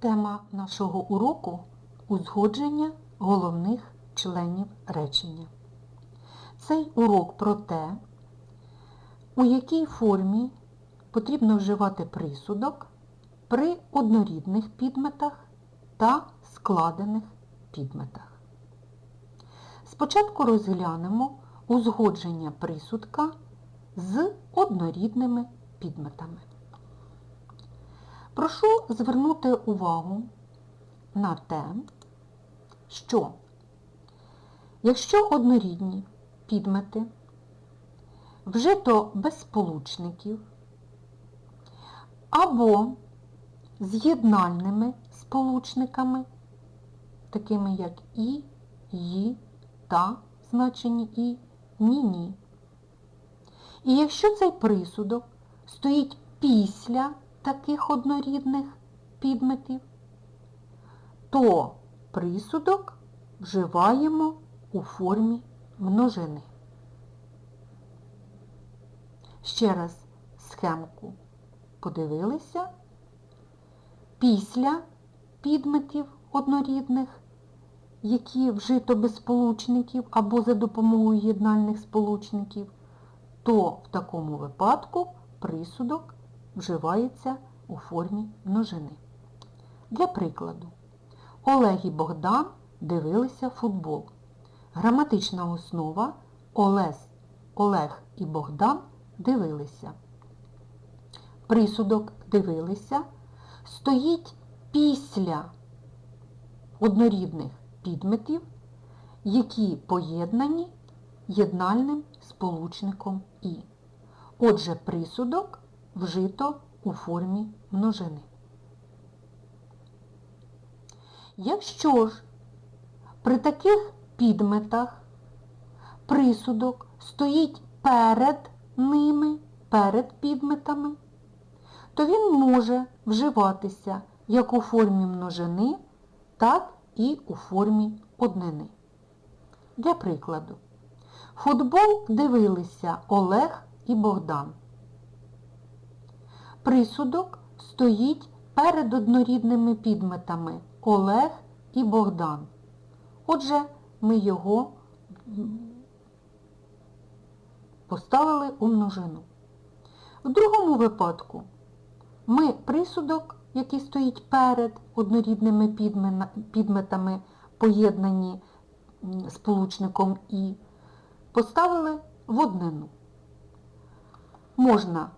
Тема нашого уроку узгодження головних членів речення. Цей урок про те, у якій формі потрібно вживати присудок при однорідних підметах та складених підметах. Спочатку розглянемо узгодження присудка з однорідними підметами. Прошу звернути увагу на те, що якщо однорідні підмети вжито без сполучників або з'єднальними сполучниками, такими як і, ї, та значені і, ні-ні. І якщо цей присудок стоїть після таких однорідних підметів, то присудок вживаємо у формі множини. Ще раз схемку подивилися. Після підметів однорідних, які вжито без сполучників або за допомогою єднальних сполучників, то в такому випадку присудок вживається у формі множини. Для прикладу, Олег і Богдан дивилися футбол. Граматична основа Олес, Олег і Богдан дивилися. Присудок дивилися стоїть після однорідних підметів, які поєднані єднальним сполучником І. Отже, присудок вжито у формі множини. Якщо ж при таких підметах присудок стоїть перед ними, перед підметами, то він може вживатися як у формі множини, так і у формі однини. Для прикладу, футбол дивилися Олег і Богдан. Присудок стоїть перед однорідними підметами Олег і Богдан. Отже, ми його поставили у множину. В другому випадку ми присудок, який стоїть перед однорідними підметами, поєднані сполучником І, поставили в однину. Можна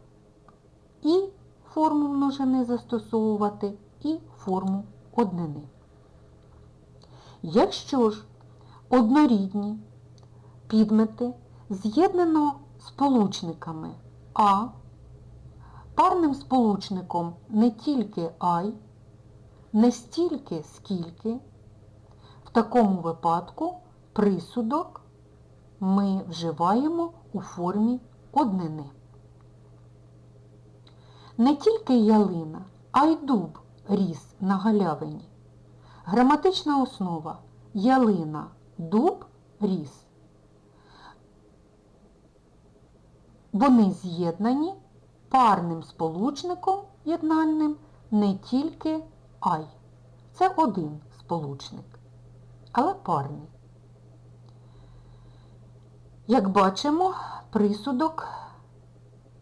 і форму множини застосовувати, і форму однини. Якщо ж однорідні підмети з'єднано сполучниками А, парним сполучником не тільки ай, не стільки скільки, в такому випадку присудок ми вживаємо у формі однини. Не тільки ялина, а й дуб ріс на галявині. Граматична основа ялина, дуб, ріс. Вони з'єднані парним сполучником єднальним не тільки ай. Це один сполучник, але парний. Як бачимо, присудок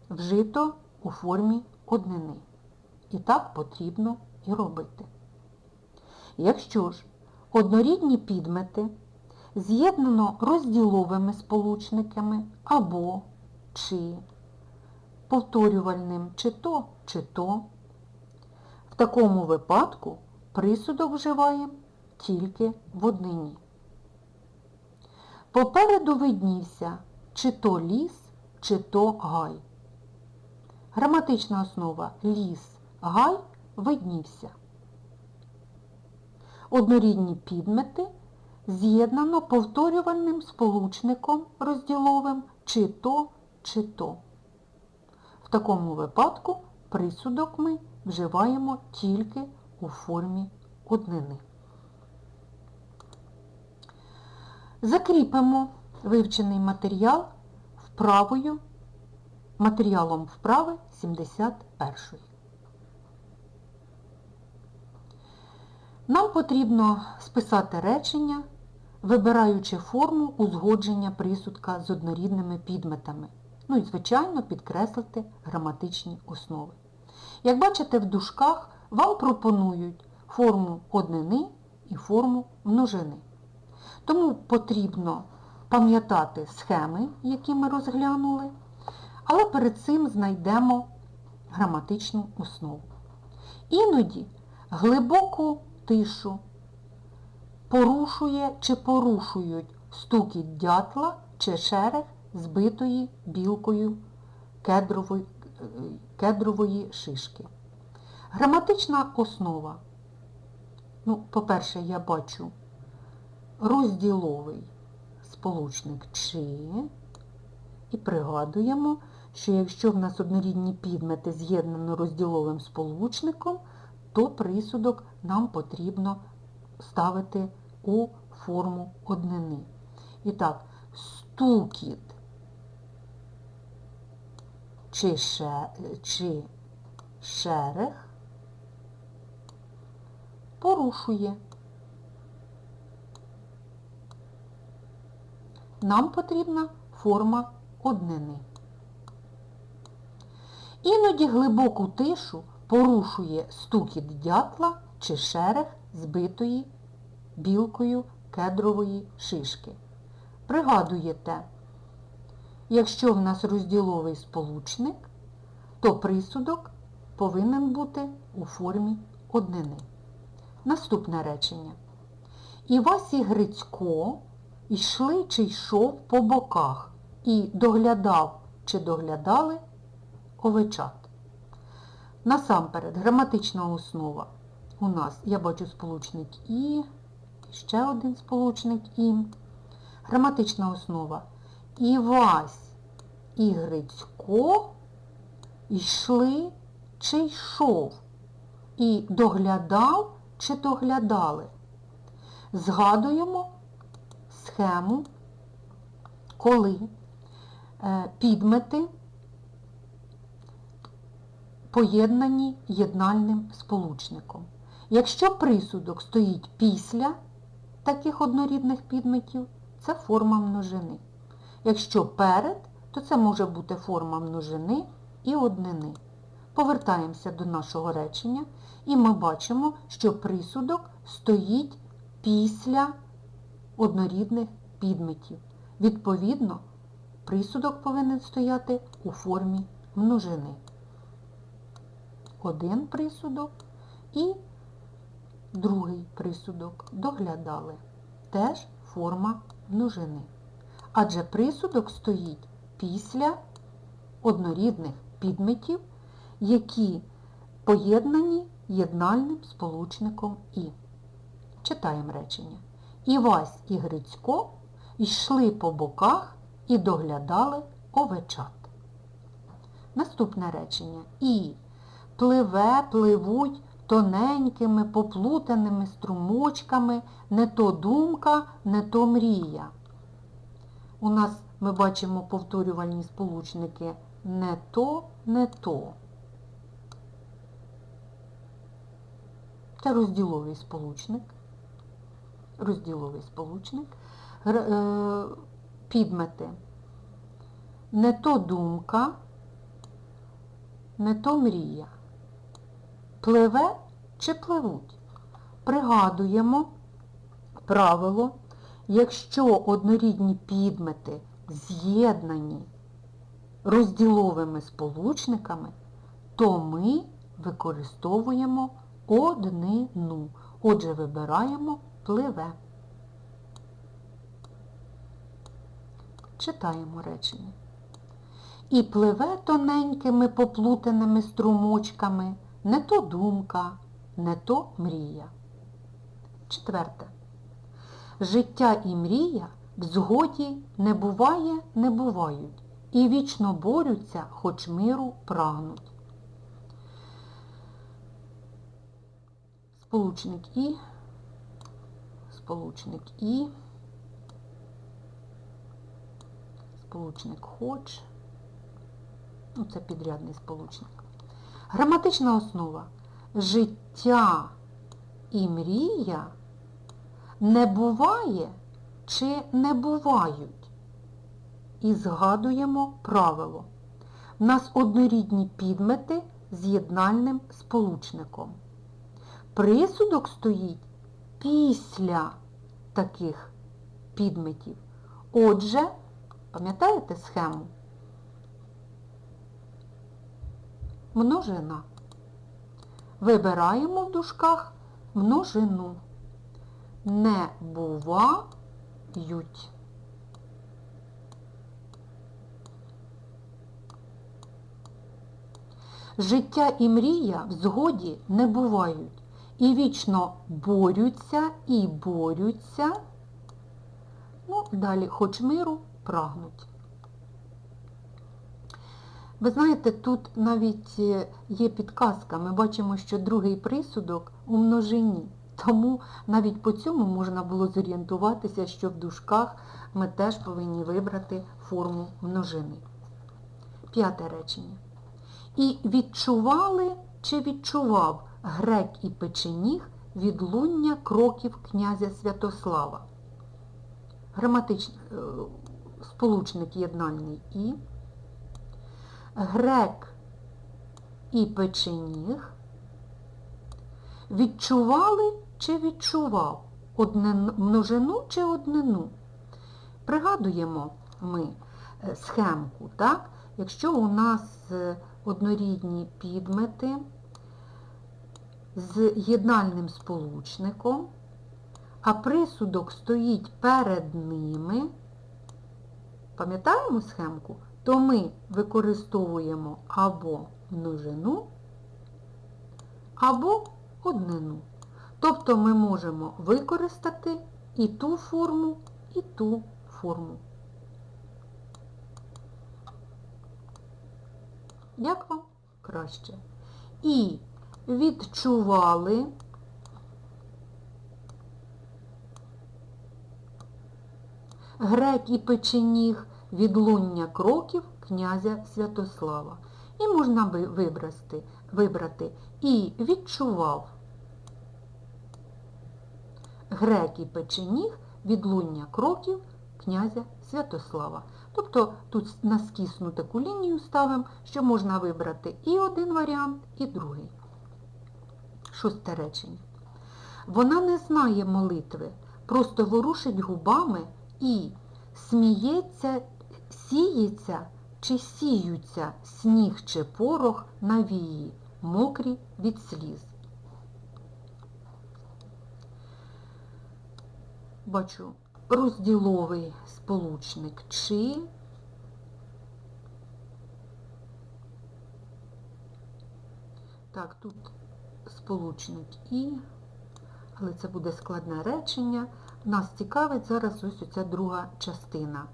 вжито у формі однини. І так потрібно і робити. Якщо ж однорідні підмети з'єднано розділовими сполучниками або чи повторювальним чи то, чи то, в такому випадку присудок вживаємо тільки в однині. Попереду виднівся чи то ліс, чи то гай. Граматична основа ліс, гай виднівся. Однорідні підмети з'єднано повторювальним сполучником розділовим чи то, чи то. В такому випадку присудок ми вживаємо тільки у формі однини. Закріпимо вивчений матеріал вправою, матеріалом вправи 71. Нам потрібно списати речення, вибираючи форму узгодження присудка з однорідними підметами. Ну і, звичайно, підкреслити граматичні основи. Як бачите, в дужках вам пропонують форму однини і форму множини. Тому потрібно пам'ятати схеми, які ми розглянули, але перед цим знайдемо граматичну основу. Іноді глибоку тишу порушує чи порушують стукіт дятла чи шерех збитої білкою кедрової, кедрової шишки. Граматична основа. Ну, по-перше, я бачу розділовий сполучник чи. І пригадуємо, що якщо в нас однорідні підмети з'єднано розділовим сполучником, то присудок нам потрібно ставити у форму однини. І так, стукіт чи, ше, чи шерех порушує. Нам потрібна форма однини. Іноді глибоку тишу порушує стукіт дятла чи шерех збитої білкою кедрової шишки. Пригадуєте, якщо в нас розділовий сполучник, то присудок повинен бути у формі однини. Наступне речення. Івась і Грицько йшли чи йшов по боках і доглядав чи доглядали овечат. Насамперед, граматична основа. У нас, я бачу сполучник І, ще один сполучник І. Граматична основа. Івась і Грицько йшли чи йшов. І доглядав чи доглядали. Згадуємо схему, коли е, підмети поєднані єднальним сполучником. Якщо присудок стоїть після таких однорідних підметів, це форма множини. Якщо перед, то це може бути форма множини і однини. Повертаємося до нашого речення і ми бачимо, що присудок стоїть після однорідних підметів. Відповідно, присудок повинен стояти у формі множини. Один присудок і другий присудок доглядали. Теж форма множини. Адже присудок стоїть після однорідних підметів, які поєднані єднальним сполучником І. Читаємо речення. Івась і Грицько йшли по боках і доглядали овечат. Наступне речення. І пливе, пливуть тоненькими, поплутаними струмочками, не то думка, не то мрія. У нас ми бачимо повторювальні сполучники не то, не то. Це розділовий сполучник. Розділовий сполучник. Е, підмети. Не то думка, не то мрія. Пливе чи пливуть? Пригадуємо правило, якщо однорідні підмети з'єднані розділовими сполучниками, то ми використовуємо однину. Отже, вибираємо пливе. Читаємо речення. І пливе тоненькими поплутаними струмочками не то думка, не то мрія. Четверте. Життя і мрія в згоді не буває, не бувають, і вічно борються, хоч миру прагнуть. Сполучник І, сполучник І, сполучник хоч, ну це підрядний сполучник. Граматична основа. Життя і мрія не буває чи не бувають. І згадуємо правило. У нас однорідні підмети з єднальним сполучником. Присудок стоїть після таких підметів. Отже, пам'ятаєте схему? Множина. Вибираємо в дужках множину. Не бувають. Життя і мрія в згоді не бувають. І вічно борються і борються. Ну, далі, хоч миру, прагнуть. Ви знаєте, тут навіть е, є підказка. Ми бачимо, що другий присудок у множині. Тому навіть по цьому можна було зорієнтуватися, що в дужках ми теж повинні вибрати форму множини. П'яте речення. І відчували чи відчував грек і печеніг відлуння кроків князя Святослава. Граматичний е, сполучник єднальний і. Грек і печеніг відчували чи відчував однин, множину чи однину. Пригадуємо ми е, схемку, так? Якщо у нас е, однорідні підмети з єднальним сполучником, а присудок стоїть перед ними, пам'ятаємо схемку? То ми використовуємо або множину, або однину. Тобто ми можемо використати і ту форму, і ту форму. Як вам краще? І відчували грек і печеніг відлуння кроків князя Святослава. І можна вибрати, вибрати і відчував грек і печеніг відлуння кроків князя Святослава. Тобто тут на скісну таку лінію ставимо, що можна вибрати і один варіант, і другий. Шосте речення. Вона не знає молитви, просто ворушить губами і сміється, сіється чи сіються сніг чи порох на вії, мокрі від сліз. Бачу розділовий сполучник чи. Так, тут сполучник і, але це буде складне речення. Нас цікавить зараз ось оця друга частина.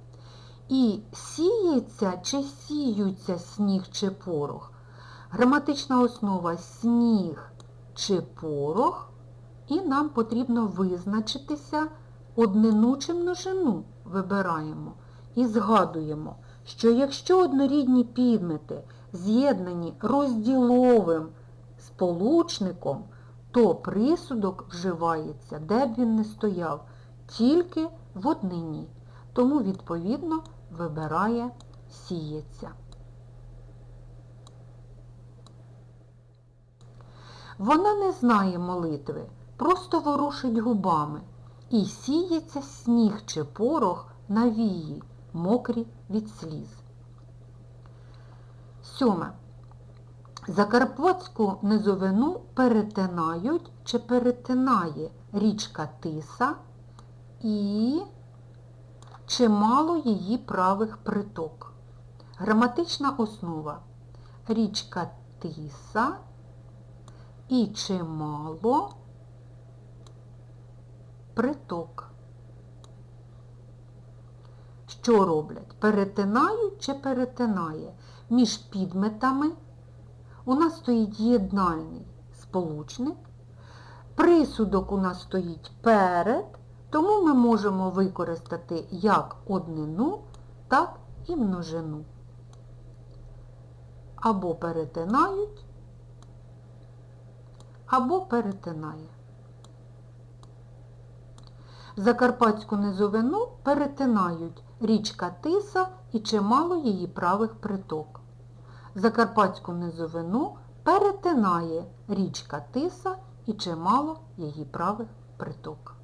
І сіється чи сіються сніг чи порох. Граматична основа сніг чи порох, і нам потрібно визначитися однину чи множину вибираємо. І згадуємо, що якщо однорідні підмети з'єднані розділовим сполучником, то присудок вживається, де б він не стояв, тільки в однині. Тому, відповідно, вибирає сіється. Вона не знає молитви, просто ворушить губами. І сіється сніг чи порох на вії, мокрі від сліз. Сьоме. Закарпатську низовину перетинають чи перетинає річка Тиса і чимало її правих приток. Граматична основа. Річка Тиса і чимало приток. Що роблять? Перетинають чи перетинає? Між підметами у нас стоїть єднальний сполучник. Присудок у нас стоїть перед, тому ми можемо використати як однину, так і множину. Або перетинають, або перетинає. Закарпатську низовину перетинають річка Тиса і чимало її правих приток. Закарпатську низовину перетинає річка Тиса і чимало її правих приток.